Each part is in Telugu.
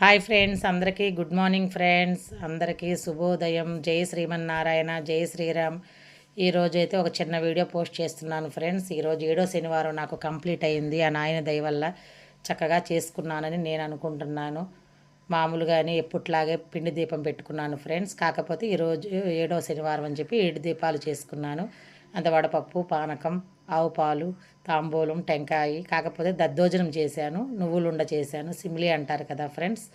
హాయ్ ఫ్రెండ్స్ అందరికీ గుడ్ మార్నింగ్ ఫ్రెండ్స్. అందరికీ శుభోదయం. జై శ్రీమన్నారాయణ జై శ్రీరామ్. ఈరోజు అయితే ఒక చిన్న వీడియో పోస్ట్ చేస్తున్నాను ఫ్రెండ్స్. ఈరోజు ఏడో శనివారం నాకు కంప్లీట్ అయింది. ఆ నాయన దయ వల్ల చక్కగా చేసుకున్నానని నేను అనుకుంటున్నాను. మామూలుగానే ఎప్పుట్లాగే పిండి దీపం పెట్టుకున్నాను ఫ్రెండ్స్. కాకపోతే ఈరోజు ఏడో శనివారం అని చెప్పి ఏడు దీపాలు చేసుకున్నాను. అంత వడపప్పు పానకం ఆవు పాలు తాంబూలం టెంకాయ కాకపోతే దద్దోజనం చేశాను నువ్వులు ఉండ చేశాను సిమ్లీ అంటారు కదా ఫ్రెండ్స్.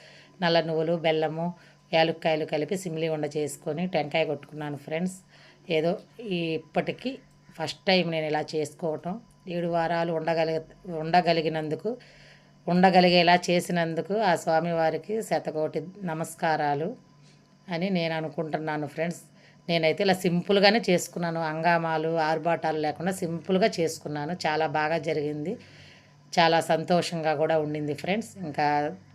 నల్ల నువ్వులు బెల్లము యాలుక్కాయలు కలిపి సిమ్లీ ఉండ చేసుకొని టెంకాయ కొట్టుకున్నాను ఫ్రెండ్స్. ఏదో ఇప్పటికీ ఫస్ట్ టైం నేను ఇలా చేసుకోవటం. ఏడు వారాలు ఉండగలిగ ఉండగలిగినందుకు ఉండగలిగేలా చేసినందుకు ఆ స్వామివారికి శతకోటి నమస్కారాలు అని నేను అనుకుంటున్నాను ఫ్రెండ్స్. నేనైతే ఇలా సింపుల్గానే చేసుకున్నాను. అంగామాలు ఆర్భాటాలు లేకుండా సింపుల్గా చేసుకున్నాను. చాలా బాగా జరిగింది. చాలా సంతోషంగా కూడా ఉండింది ఫ్రెండ్స్. ఇంకా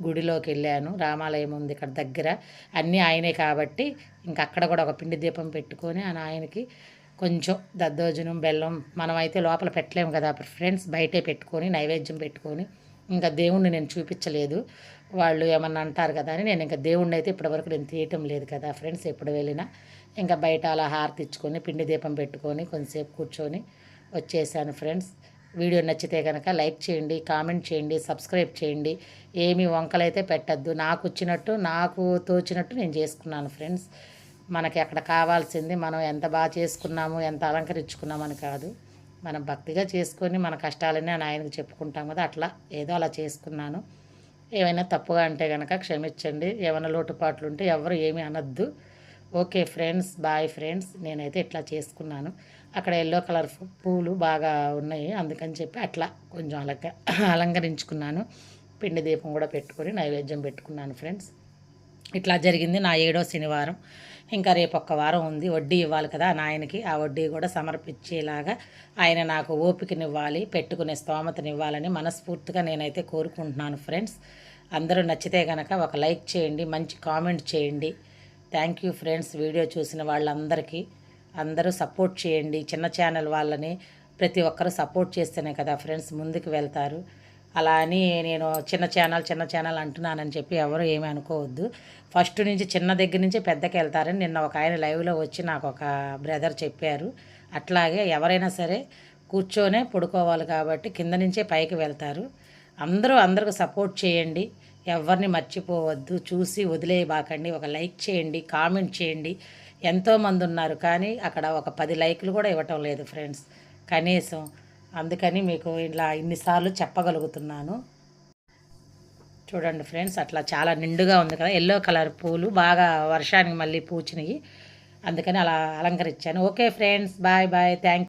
గుడిలోకి వెళ్ళాను. రామాలయం ఉంది ఇక్కడ దగ్గర. అన్నీ ఆయనే కాబట్టి ఇంకా అక్కడ కూడా ఒక పిండి దీపం పెట్టుకొని ఆ ఆయనకి కొంచెం దద్దోజనం బెల్లం మనం అయితే లోపల పెట్టలేము కదా. ఫ్రెండ్స్ బయటే పెట్టుకొని నైవేద్యం పెట్టుకొని ఇంకా దేవుణ్ణి నేను చూపించలేదు. వాళ్ళు ఏమన్నా అంటారు కదా అని నేను ఇంకా దేవుణ్ణి అయితే ఇప్పటివరకు నేను తీయటం లేదు కదా ఫ్రెండ్స్ ఎప్పుడు వెళ్ళినా. ఇంకా బయట అలా హారతి ఇచ్చుకొని పిండి దీపం పెట్టుకొని కొంతసేపు కూర్చొని వచ్చేసాను ఫ్రెండ్స్. వీడియో నచ్చితే కనుక లైక్ చేయండి కామెంట్ చేయండి సబ్స్క్రైబ్ చేయండి. ఏమి వంకలైతే పెట్టద్దు. నాకు వచ్చినట్టు నాకు తోచినట్టు నేను చేసుకున్నాను ఫ్రెండ్స్. మనకి అక్కడ కావాల్సింది మనం ఎంత బాగా చేసుకున్నాము ఎంత అలంకరించుకున్నామని కాదు. మనం భక్తిగా చేసుకొని మన కష్టాలన్నీ ఆయనకు చెప్పుకుంటాం కదా అట్లా ఏదో అలా చేసుకున్నాను. ఏమైనా తప్పుగా అంటే కనుక క్షమించండి. ఏమైనా లోటుపాట్లు ఉంటే ఎవరు ఏమీ అనొద్దు. ఓకే ఫ్రెండ్స్ బాయ్ ఫ్రెండ్స్ నేనైతే ఇట్లా చేసుకున్నాను. అక్కడ ఎల్లో కలర్ పూలు బాగా ఉన్నాయి అందుకని చెప్పి అట్లా కొంచెం అలంక అలంకరించుకున్నాను. పిండి దీపం కూడా పెట్టుకొని నైవేద్యం పెట్టుకున్నాను ఫ్రెండ్స్. ఇట్లా జరిగింది నా ఏడో శనివారం. ఇంకా రేపు ఒక్క వారం ఉంది వడ్డీ ఇవ్వాలి కదా నాయనకి. ఆ వడ్డీ కూడా సమర్పించేలాగా ఆయన నాకు ఓపికనివ్వాలి పెట్టుకునే స్తోమతనివ్వాలని మనస్ఫూర్తిగా నేనైతే కోరుకుంటున్నాను ఫ్రెండ్స్. అందరూ నచ్చితే కనుక ఒక లైక్ చేయండి మంచి కామెంట్ చేయండి. థ్యాంక్ యూ ఫ్రెండ్స్ వీడియో చూసిన వాళ్ళందరికీ. అందరూ సపోర్ట్ చేయండి చిన్న ఛానల్ వాళ్ళని ప్రతి ఒక్కరూ సపోర్ట్ చేస్తేనే కదా ఫ్రెండ్స్ ముందుకు వెళ్తారు. అలా అని నేను చిన్న ఛానల్ చిన్న ఛానల్ అంటున్నానని చెప్పి ఎవరు ఏమీ అనుకోవద్దు. ఫస్ట్ నుంచి చిన్న దగ్గర నుంచి పెద్దకి వెళ్తారని నిన్న ఒక ఆయన లైవ్లో వచ్చి నాకు ఒక బ్రదర్ చెప్పారు. అట్లాగే ఎవరైనా సరే కూర్చోనే పడుకోవాలి కాబట్టి కింద నుంచే పైకి వెళ్తారు. అందరూ అందరికి సపోర్ట్ చేయండి. ఎవరిని మర్చిపోవద్దు. చూసి వదిలేయబాకండి. ఒక లైక్ చేయండి కామెంట్ చేయండి. ఎంతోమంది ఉన్నారు కానీ అక్కడ ఒక పది లైక్లు కూడా ఇవ్వటం లేదు ఫ్రెండ్స్ కనీసం అందుకని మీకు ఇలా ఇన్నిసార్లు చెప్పగలుగుతున్నాను. చూడండి ఫ్రెండ్స్ అట్లా చాలా నిండుగా ఉంది కదా. ఎల్లో కలర్ పూలు బాగా వర్షానికి మళ్ళీ పూచినాయి. అందుకని అలా అలంకరించాను. Okay friends bye bye thank